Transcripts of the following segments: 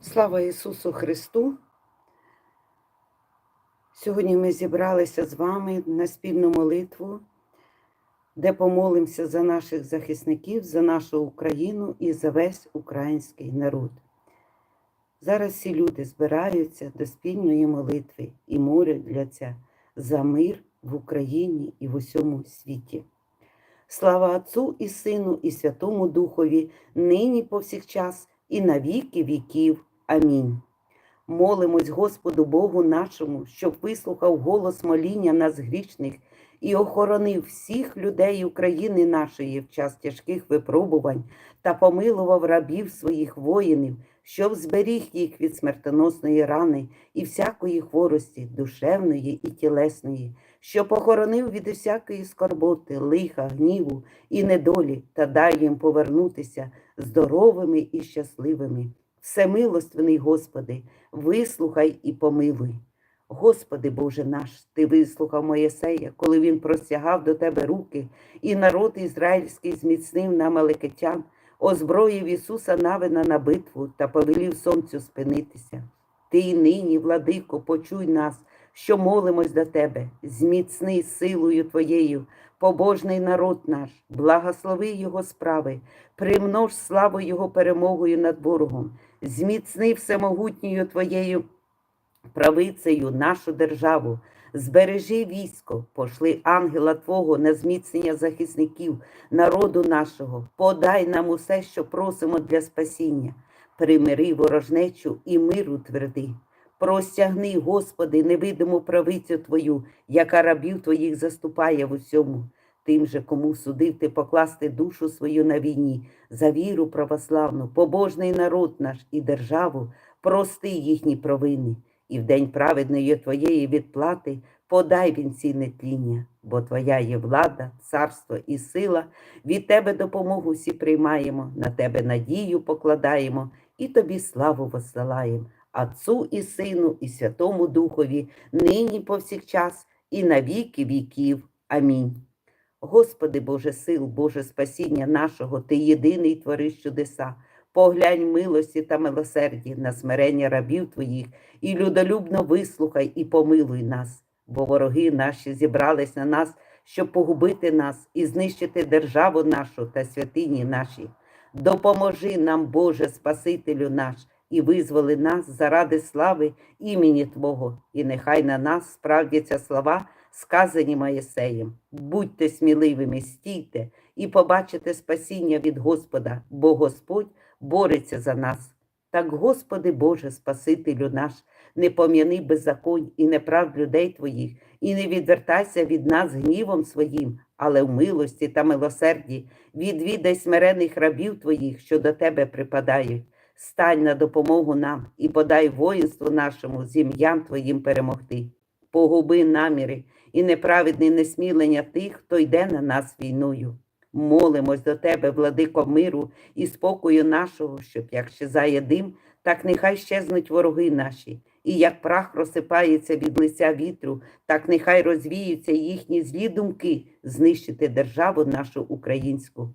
Слава Ісусу Христу! Сьогодні ми зібралися з вами на спільну молитву, де помолимося за наших захисників, за нашу Україну і за весь український народ. Зараз всі люди збираються до спільної молитви і моляться за мир в Україні і в усьому світі. Слава Отцу і Сину, і Святому Духові, нині повсякчас, і на віки віків. Амінь. Молимось Господу Богу нашому, щоб вислухав голос моління нас грішних і охоронив всіх людей України нашої в час тяжких випробувань та помилував рабів своїх воїнів, щоб зберіг їх від смертоносної рани і всякої хворості, душевної і тілесної, щоб охоронив від всякої скорботи, лиха, гніву і недолі, та дай їм повернутися здоровими і щасливими. Всемилостивний Господи, вислухай і помилуй. Господи Боже наш, Ти вислухав Моєсея, коли він простягав до Тебе руки, і народ ізраїльський зміцнив на Малекетян, озброїв Ісуса Навина на битву та повелів сонцю спинитися. Ти й нині, владико, почуй нас, що молимось до Тебе, зміцни силою Твоєю, побожний народ наш, благослови Його справи, примнож славу Його перемогою над ворогом, зміцни всемогутньою Твоєю правицею нашу державу, збережи військо, пошли ангела Твого на зміцнення захисників народу нашого, подай нам усе, що просимо для спасіння, примири ворожнечу і миру тверди. Простягни, Господи, невидиму правицю Твою, яка рабів Твоїх заступає в усьому. Тим же, кому судив ти покласти душу свою на війні, за віру православну, побожний народ наш і державу, прости їхні провини, і в день праведної Твоєї відплати подай вінці нетління, бо Твоя є влада, царство і сила, від Тебе допомогу всі приймаємо, на Тебе надію покладаємо і Тобі славу посилаємо, Отцу і Сину, і Святому Духові, нині повсякчас, і на віки віків. Амінь. Господи Боже сил, Боже спасіння нашого, Ти єдиний твориш чудеса. Поглянь милості та милосерді на смирення рабів Твоїх, і людолюбно вислухай і помилуй нас, бо вороги наші зібрались на нас, щоб погубити нас і знищити державу нашу та святині наші. Допоможи нам, Боже, Спасителю наш, і визволи нас заради слави імені Твого, і нехай на нас справдяться слова сказані Моїсеєм, будьте сміливими, стійте і побачите спасіння від Господа, бо Господь бореться за нас. Так, Господи Боже, Спасителю наш, не пом'яни беззаконь і неправд людей Твоїх, і не відвертайся від нас гнівом своїм, але в милості та милосерді відвідай смирених рабів Твоїх, що до Тебе припадають. Стань на допомогу нам і подай воїнству нашому зім'ям Твоїм перемогти. Погуби наміри і неправедне несмілення тих, хто йде на нас війною. Молимось до Тебе, владико миру і спокою нашого, щоб як щезає дим, так нехай щезнуть вороги наші, і як прах розсипається від лиця вітру, так нехай розвіються їхні злі думки знищити державу нашу українську.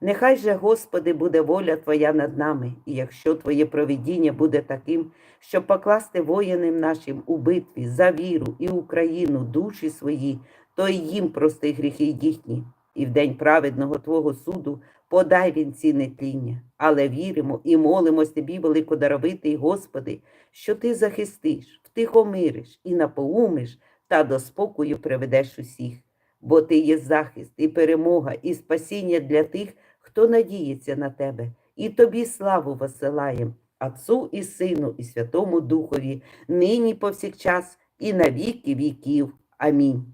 Нехай же, Господи, буде воля Твоя над нами, і якщо Твоє провидіння буде таким, щоб покласти воїнам нашим у битві за віру і Україну душі свої, то й їм прости гріхи їхні. І в день праведного Твого суду подай вінці нетління, але віримо і молимось Тобі, великодаровитий, Господи, що Ти захистиш, втихомириш і напоумиш та до спокою приведеш усіх, бо Ти є захист і перемога, і спасіння для тих, хто надіється на Тебе, і Тобі славу посилаєм, Отцу і Сину, і Святому Духові, нині повсякчас, і на віки віків. Амінь.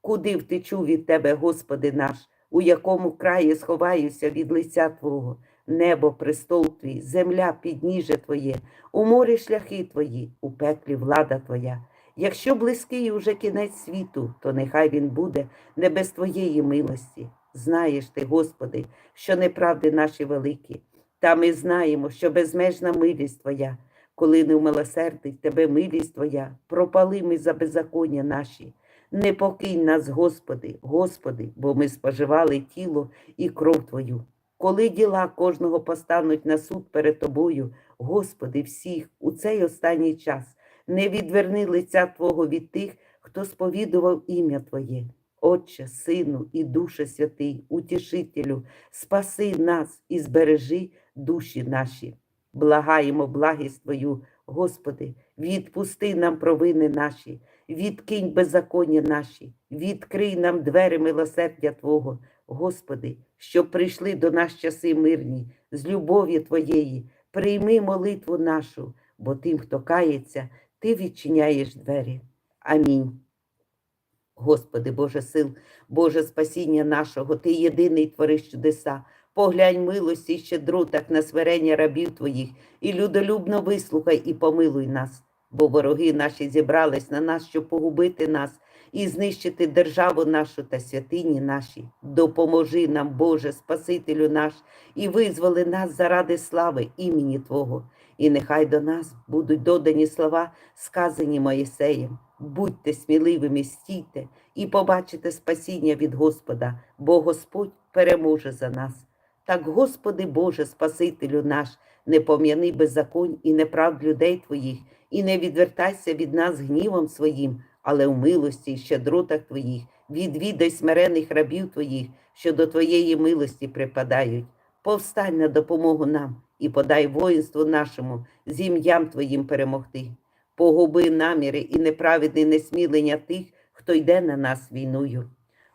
Куди втечу від Тебе, Господи наш, у якому краї сховаюся від лиця Твого, небо, престол Твій, земля, підніже Твоє, у морі шляхи Твої, у пеклі влада Твоя, Якщо близький уже кінець світу, то нехай він буде не без твоєї милості. Знаєш ти, Господи, що неправди наші великі, та ми знаємо, що безмежна милість Твоя, коли не умилосердить Тебе милість Твоя, пропали ми за беззаконня наші. Не покинь нас, Господи, Господи, бо ми споживали тіло і кров Твою. Коли діла кожного постануть на суд перед Тобою, Господи, всіх у цей останній час, не відверни лиця Твого від тих, хто сповідував ім'я Твоє. Отче, Сину і Душе Святий, Утішителю, спаси нас і збережи душі наші. Благаємо благість Твою, Господи, відпусти нам провини наші, відкинь беззаконня наші, відкрий нам двері милосердя Твого, Господи, щоб прийшли до нас часи мирні, з любові Твоєї, прийми молитву нашу, бо тим, хто кається, Ти відчиняєш двері. Амінь. Господи, Боже сил, Боже спасіння нашого, Ти єдиний твориш чудеса. Поглянь милості і щедротах на смирення рабів Твоїх, і людолюбно вислухай і помилуй нас, бо вороги наші зібрались на нас, щоб погубити нас і знищити державу нашу та святині наші. Допоможи нам, Боже, Спасителю наш, і визволи нас заради слави імені Твого. І нехай до нас будуть додані слова, сказані Моїсеєм. Будьте сміливими, стійте і побачите спасіння від Господа, бо Господь переможе за нас. Так, Господи Боже, Спасителю наш, не пом'яни беззаконь і неправд людей Твоїх, і не відвертайся від нас гнівом своїм, але в милості і щедротах Твоїх, відвідай смирених рабів Твоїх, що до Твоєї милості припадають. Повстань на допомогу нам і подай воїнству нашому з ім'ям Твоїм перемогти. Погуби наміри і неправедне несмілення тих, хто йде на нас війною.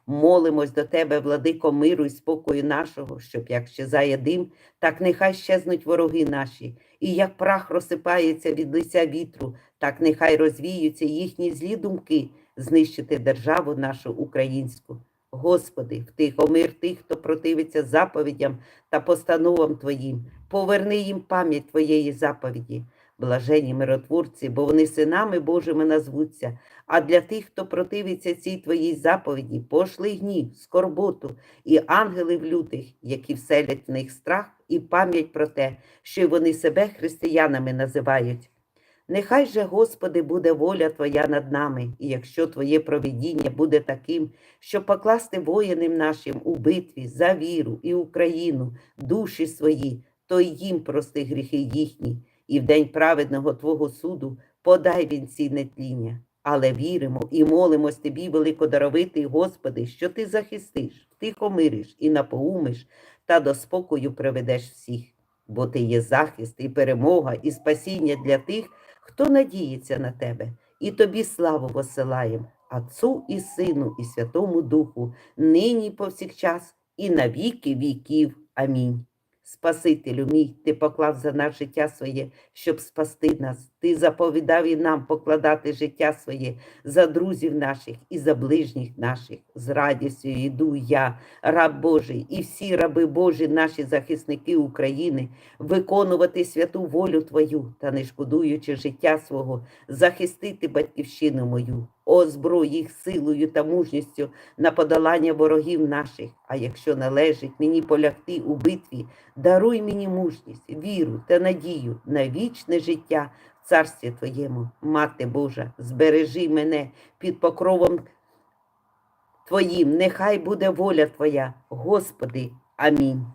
Молимось до Тебе, владико миру і спокою нашого, щоб як щезає дим, так нехай щезнуть вороги наші, і як прах розсипається від лиця вітру, так нехай розвіються їхні злі думки знищити державу нашу українську. Господи, втихомир тих, хто противиться заповідям та постановам Твоїм, поверни їм пам'ять Твоєї заповіді. Блажені миротворці, бо вони синами Божими назвуться. А для тих, хто противиться цій твоїй заповіді, пошли гнів, скорботу і ангелів лютих, які вселять в них страх і пам'ять про те, що вони себе християнами називають. Нехай же, Господи, буде воля Твоя над нами, і якщо Твоє провидіння буде таким, щоб покласти воїнам нашим у битві за віру і Україну, душі свої, то й їм прости гріхи їхні, і в день праведного Твого суду подай він ці нетління. Але віримо і молимось Тобі, великодаровитий Господи, що Ти захистиш, втихомириш і напоумиш та до спокою приведеш всіх, бо Ти є захист і перемога, і спасіння для тих, хто надіється на Тебе, і Тобі славу посилаєм, Отцу і Сину, і Святому Духу, нині повсякчас, і на віки віків. Амінь. Спасителю мій, ти поклав за нас життя своє, щоб спасти нас. Ти заповідав і нам покладати життя своє за друзів наших і за ближніх наших. З радістю йду я, раб Божий, і всі раби Божі, наші захисники України, виконувати святу волю Твою та, не шкодуючи життя свого, захистити батьківщину мою. Озброй їх силою та мужністю на подолання ворогів наших. А якщо належить мені полягти у битві, даруй мені мужність, віру та надію на вічне життя царстві Твоєму. Мати Божа, збережи мене під покровом Твоїм, нехай буде воля Твоя, Господи. Амінь.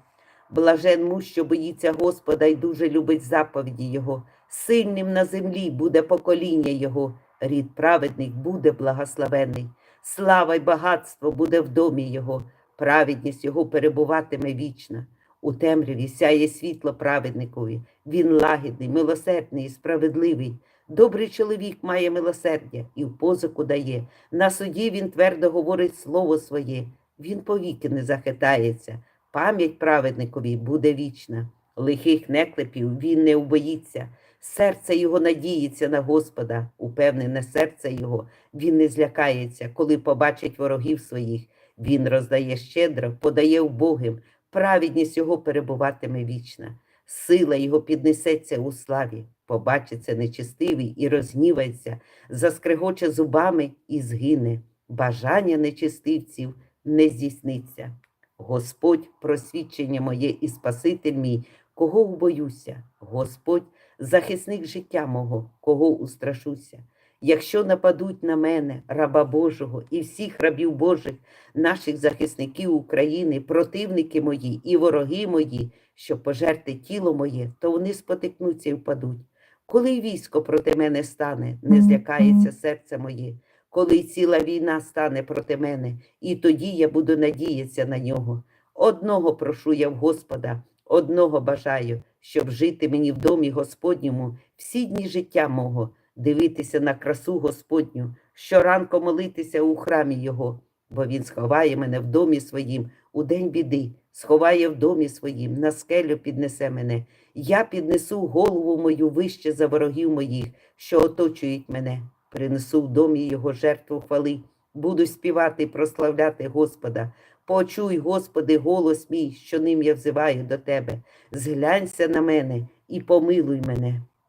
Блажен муж, що боїться Господа і дуже любить заповіді Його. Сильним на землі буде покоління Його, рід праведних буде благословений. Слава й багатство буде в домі Його, праведність Його перебуватиме вічна. У темряві сяє світло праведникові. Він лагідний, милосердний і справедливий. Добрий чоловік має милосердя і в позику дає. На суді він твердо говорить слово своє. Він повіки не захитається. Пам'ять праведникові буде вічна. Лихих неклепів він не убоїться. Серце його надіється на Господа, упевнене серце його, він не злякається, коли побачить ворогів своїх. Він роздає щедро, подає убогим, праведність його перебуватиме вічна. Сила його піднесеться у славі. Побачиться нечистивий і розгнівається, заскрегоче зубами і згине. Бажання нечистивців не здійсниться. Господь просвідчення моє і Спаситель мій, кого убоюся, Господь захисник життя мого, кого устрашуся. Якщо нападуть на мене, раба Божого, і всіх рабів Божих, наших захисників України, противники мої і вороги мої, щоб пожерти тіло моє, то вони спотикнуться і впадуть. Коли військо проти мене стане, не злякається серце моє, коли ціла війна стане проти мене, і тоді я буду надіятися на нього. Одного прошу я в Господа, одного бажаю, щоб жити мені в домі Господньому всі дні життя мого, дивитися на красу Господню, щоранку молитися у храмі Його, бо Він сховає мене в домі своїм у день біди, сховає в домі своїм, на скелю піднесе мене. Я піднесу голову мою вище за ворогів моїх, що оточують мене. Принесу в домі Його жертву хвали, буду співати і прославляти Господа. Почуй, Господи, голос мій, що ним я взиваю до Тебе. Зглянься на мене і помилуй мене.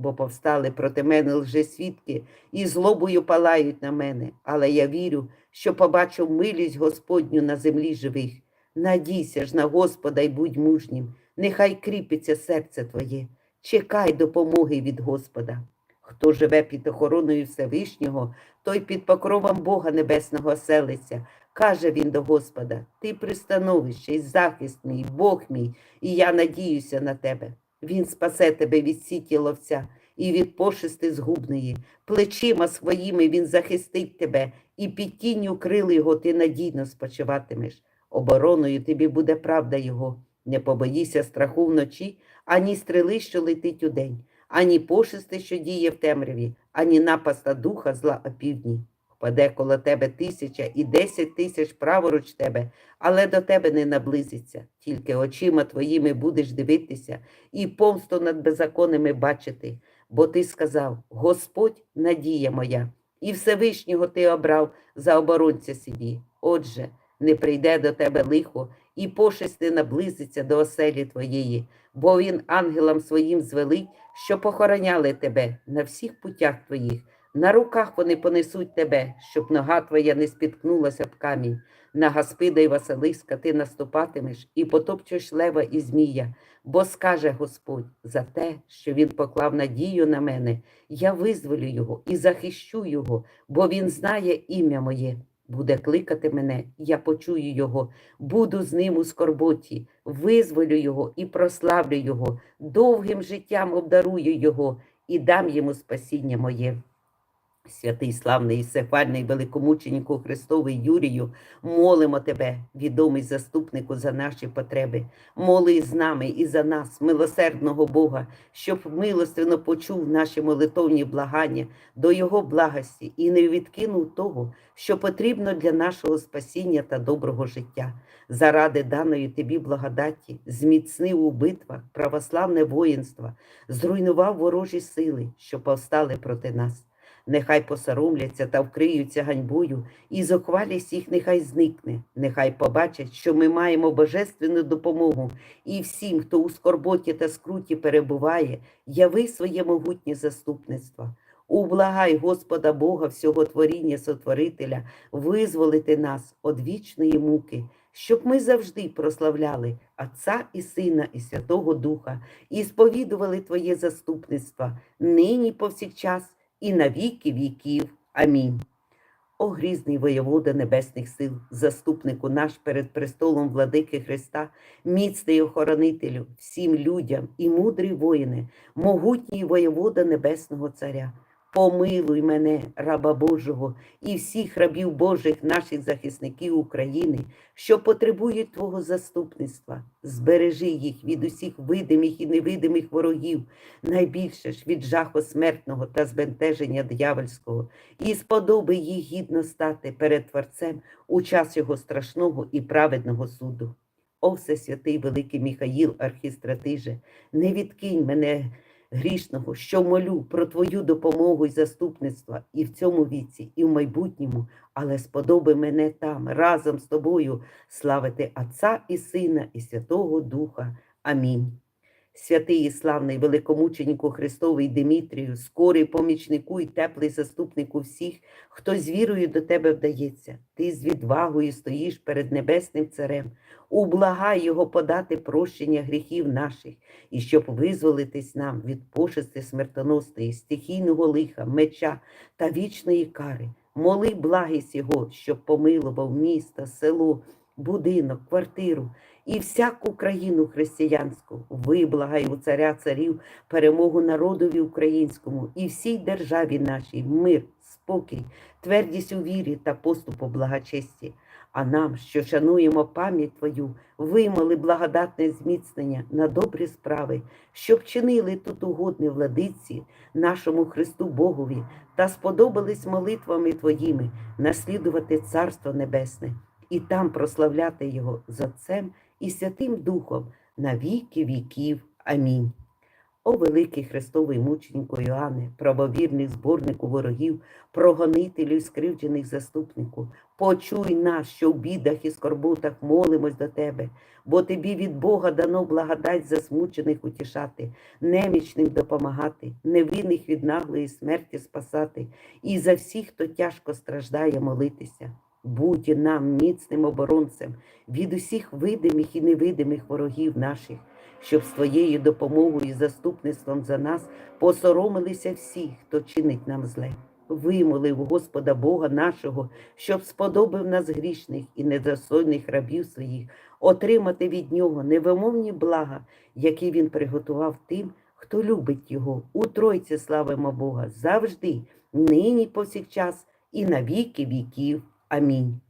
бо повстали проти мене лжесвідки і злобою палають на мене. Але я вірю, що побачу милість Господню на землі живих. Надійся ж на Господа й будь мужнім, нехай кріпиться серце твоє, чекай допомоги від Господа. Хто живе під охороною Всевишнього, той під покровом Бога Небесного селиться. Каже він до Господа: Ти пристановище і захист мій, Бог мій, і я надіюся на тебе. Він спасе тебе від сіті ловця і від пошисти згубної. Плечима своїми він захистить тебе, і під тінню крил його ти надійно спочиватимеш. Обороною тобі буде правда його. Не побоїся страху вночі, ані стріли, що летить удень, ані пошисти, що діє в темряві, ані напаста духа зла опівдні. Впаде коло тебе тисяча і десять тисяч праворуч тебе, але до тебе не наблизиться. Тільки очима твоїми будеш дивитися і помсту над беззаконними бачити. Бо ти сказав: Господь надія моя, і Всевишнього ти обрав за оборонця собі. Отже, не прийде до тебе лихо, і пошесть не наблизиться до оселі твоєї, бо він ангелам своїм звелить, що похороняли тебе на всіх путях твоїх. На руках вони понесуть тебе, щоб нога твоя не спіткнулася б камінь. На Гаспида й Василиска ти наступатимеш і потопчеш лева і змія, бо скаже Господь за те, що він поклав надію на мене, я визволю його і захищу його, бо він знає ім'я моє. Буде кликати мене, я почую його, буду з ним у скорботі, визволю його і прославлю його, довгим життям обдарую його і дам йому спасіння моє. Святий славний і сефальний великомученику Христовий Юрію, молимо тебе, відомий заступнику, за наші потреби. Моли з нами і за нас, милосердного Бога, щоб милостивно почув наші молитовні благання до Його благості і не відкинув того, що потрібно для нашого спасіння та доброго життя. Заради даної тобі благодаті, зміцнив у битвах православне воїнство, зруйнував ворожі сили, що повстали проти нас. Нехай посоромляться та вкриються ганьбою, і зухвалість їх нехай зникне. Нехай побачать, що ми маємо божественну допомогу, і всім, хто у скорботі та скруті перебуває, яви своє могутнє заступництво. Ублагай Господа Бога, всього творіння Сотворителя, визволити нас від вічної муки, щоб ми завжди прославляли Отця і Сина, і Святого Духа, і сповідували Твоє заступництво нині повсякчас і на віки віків. Амінь. О грізний воєвода небесних сил, заступнику наш перед престолом владики Христа, міцний охоронителю, всім людям і мудрі воїни, могутній воєвода Небесного Царя, Помилуй мене, раба Божого, і всіх рабів Божих, наших захисників України, що потребують Твого заступництва. Збережи їх від усіх видимих і невидимих ворогів, найбільше ж від жаху смертного та збентеження дьявольського, і сподоби їх гідно стати перед Творцем у час його страшного і праведного суду. О Всесвятий Великий Міхаїл, архістратиже, не відкинь мене грішного, що молю про Твою допомогу і заступництво і в цьому віці, і в майбутньому, але сподоби мене там разом з тобою славити Отця і Сина, і Святого Духа. Амінь. Святий і славний великомученику Христовий Димітрію, скорий помічнику і теплий заступнику всіх, хто з вірою до тебе вдається, ти з відвагою стоїш перед Небесним Царем, ублагай Його подати прощення гріхів наших, і щоб визволитись нам від пошести смертоносної, стихійного лиха, меча та вічної кари. Моли благість Його, щоб помилував місто, село, будинок, квартиру і всяку країну християнську. Виблагай у царя царів перемогу народові українському і всій державі нашій, мир, спокій, твердість у вірі та поступу благочесті. А нам, що шануємо пам'ять Твою, вимоли благодатне зміцнення на добрі справи, щоб чинили тут угодне владиці, нашому Христу Богові, та сподобались молитвами Твоїми наслідувати Царство Небесне і там прославляти Його з Отцем і Святим Духом на віки віків. Амінь. О великий Христовий мученику Іоанне, правовірний зборнику ворогів, прогонителю і скривджених заступнику, почуй нас, що в бідах і скорботах молимось до тебе, бо тобі від Бога дано благодать засмучених утішати, немічним допомагати, невинних від наглої смерті спасати, і за всіх, хто тяжко страждає, молитися. Будь нам міцним оборонцем від усіх видимих і невидимих ворогів наших, щоб з твоєю допомогою і заступництвом за нас посоромилися всі, хто чинить нам зле. Вимолив Господа Бога нашого, щоб сподобав нас грішних і недостойних рабів своїх, отримати від нього невимовні блага, які він приготував тим, хто любить його. У Тройці славимо Бога завжди, нині повсякчас і на віки віків. Амінь.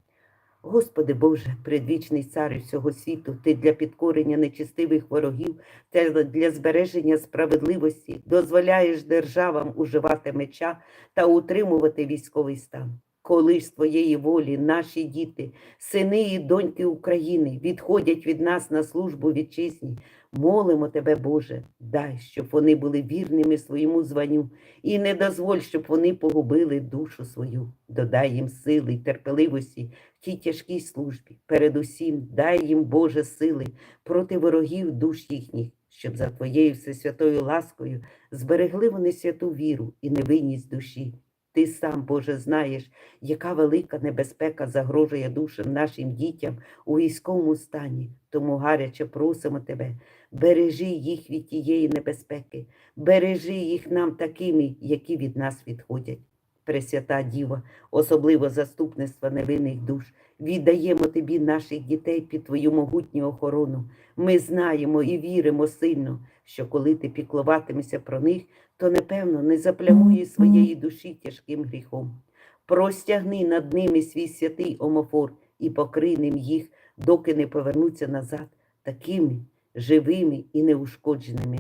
Господи Боже, предвічний цар всього світу, Ти для підкорення нечистивих ворогів та для збереження справедливості дозволяєш державам уживати меча та утримувати військовий стан. Коли з твоєї волі наші діти, сини і доньки України відходять від нас на службу вітчизні, молимо тебе, Боже, дай, щоб вони були вірними своєму званню, і не дозволь, щоб вони погубили душу свою. Додай їм сили й терпеливості в тій тяжкій службі. Передусім, дай їм, Боже, сили проти ворогів душ їхніх, щоб за Твоєю всесвятою ласкою зберегли вони святу віру і невинність душі. Ти сам, Боже, знаєш, яка велика небезпека загрожує душам нашим дітям у військовому стані. Тому гаряче просимо тебе, бережи їх від тієї небезпеки, бережи їх нам такими, які від нас відходять. Пресвята Діва, особливо заступництва невинних душ, віддаємо тобі наших дітей під твою могутню охорону. Ми знаємо і віримо сильно, що коли ти піклуватимешся про них, то непевно не заплямує своєї душі тяжким гріхом. Простягни над ними свій святий омофор і покрий ним їх, доки не повернуться назад, такими живими і неушкодженими,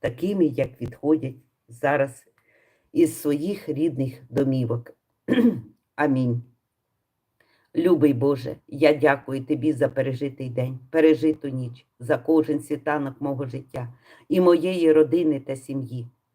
такими, як відходять зараз із своїх рідних домівок. Амінь. Любий Боже, я дякую Тобі за пережитий день, пережиту ніч, за кожен світанок мого життя і моєї родини та сім'ї,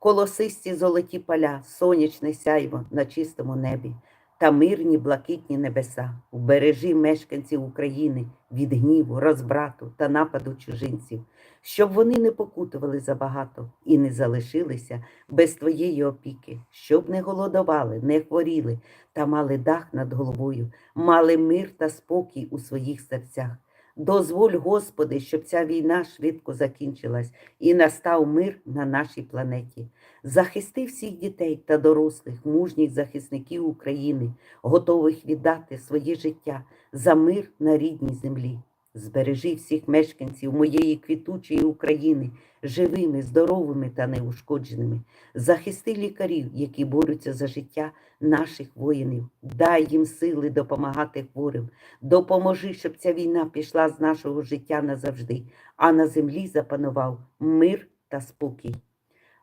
колосисті золоті поля, сонячне сяйво на чистому небі. та мирні блакитні небеса. Убережи мешканців України від гніву, розбрату та нападу чужинців, щоб вони не покутували забагато і не залишилися без твоєї опіки, щоб не голодували, не хворіли та мали дах над головою, мали мир та спокій у своїх серцях. Дозволь, Господи, щоб ця війна швидко закінчилась і настав мир на нашій планеті. Захисти всіх дітей та дорослих, мужніх захисників України, готових віддати своє життя за мир на рідній землі. Збережи всіх мешканців моєї квітучої України живими, здоровими та неушкодженими. Захисти лікарів, які борються за життя наших воїнів. Дай їм сили допомагати хворим. Допоможи, щоб ця війна пішла з нашого життя назавжди, а на землі запанував мир та спокій.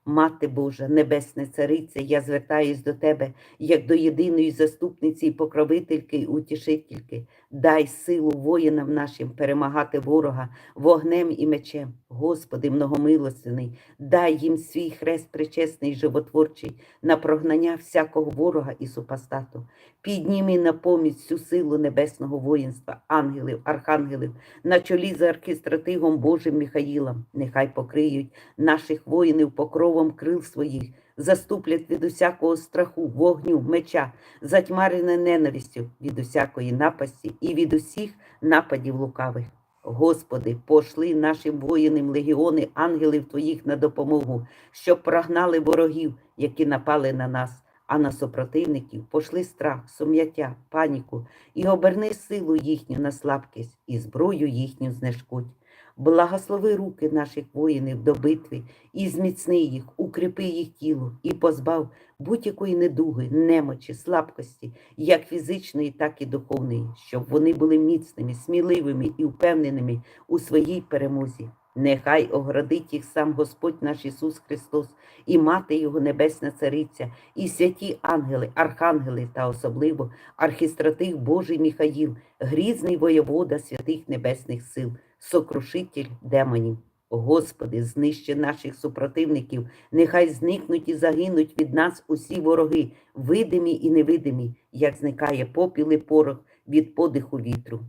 Мати Божа, Небесна Цариця, я звертаюсь до Тебе, як до єдиної заступниці і покровительки й утішительки. Дай силу воїнам нашим перемагати ворога вогнем і мечем. Господи, многомилостивний, дай їм свій хрест причесний, й животворчий, на прогнання всякого ворога і супостату. Підніми на поміч всю силу небесного воїнства, ангелів, архангелів, на чолі з архістратигом Божим Михаїлом. Нехай покриють наших воїнів покровом крил своїх, заступлять від усякого страху, вогню, меча, затьмарене ненавистю від усякої напасті і від усіх нападів лукавих. Господи, пошли нашим воїнам легіони ангелів Твоїх на допомогу, щоб прогнали ворогів, які напали на нас, а на супротивників пошли страх, сум'яття, паніку і оберни силу їхню на слабкість і зброю їхню знешкодь. Благослови руки наших воїнів до битви і зміцни їх, укріпи їх тіло і позбав будь-якої недуги, немочі, слабкості, як фізичної, так і духовної, щоб вони були міцними, сміливими і впевненими у своїй перемозі. Нехай оградить їх сам Господь наш Ісус Христос, і Мати Його Небесна Цариця, і святі ангели, архангели та особливо архістратих Божий Міхаїл, грізний воєвода святих небесних сил, сокрушитель демонів. Господи, знищи наших супротивників, нехай зникнуть і загинуть від нас усі вороги, видимі і невидимі, як зникає попіл і порох від подиху вітру.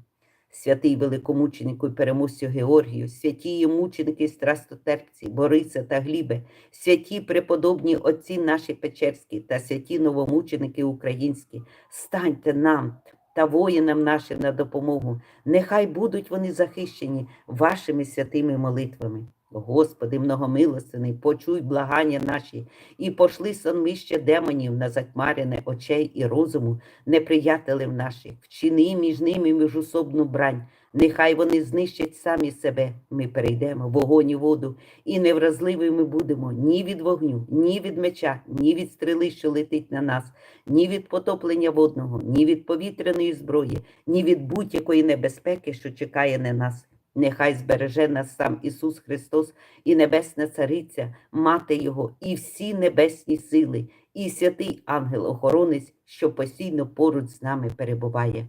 Святий великомученику і переможцю Георгію, святі мученики страстотерпці, Бориса та Глібе, святі преподобні отці наші Печерські та святі новомученики українські, станьте нам та воїнам нашим на допомогу. Нехай будуть вони захищені вашими святими молитвами. Господи, многомилостивний, почуй благання наші і пошли сонмище демонів на затьмарене очей і розуму неприятелів наших, вчини між ними міжусобну брань. Нехай вони знищать самі себе. Ми перейдемо вогонь і воду, і невразливими будемо ні від вогню, ні від меча, ні від стріли, що летить на нас, ні від потоплення водного, ні від повітряної зброї, ні від будь-якої небезпеки, що чекає на нас. Нехай збереже нас сам Ісус Христос і Небесна Цариця, Мати Його, і всі небесні сили, і святий ангел-охоронець, що постійно поруч з нами перебуває.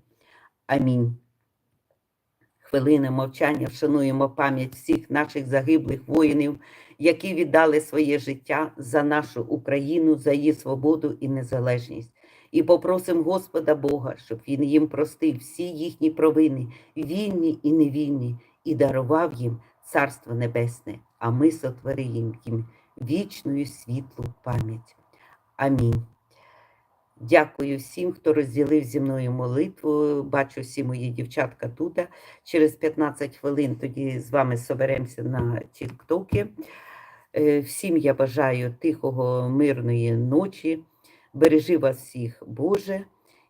Амінь. Хвилини мовчання вшануємо пам'ять всіх наших загиблих воїнів, які віддали своє життя за нашу Україну, за її свободу і незалежність. І попросимо Господа Бога, щоб Він їм простив всі їхні провини, вільні і невільні, і дарував їм Царство Небесне, а ми сотворимо їм вічну світлу пам'ять. Амінь. Дякую всім, хто розділив зі мною молитву. Бачу всі мої дівчатка тут. Через 15 хвилин тоді з вами соберемося на тіктоки. Е, Всім я бажаю тихого, мирної ночі. Бережи вас всіх, Боже,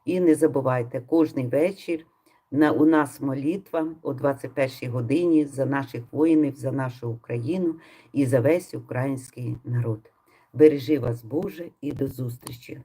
і не забувайте, кожний вечір на, у нас молитва о 21 годині за наших воїнів, за нашу Україну і за весь український народ. Бережи вас, Боже, і до зустрічі!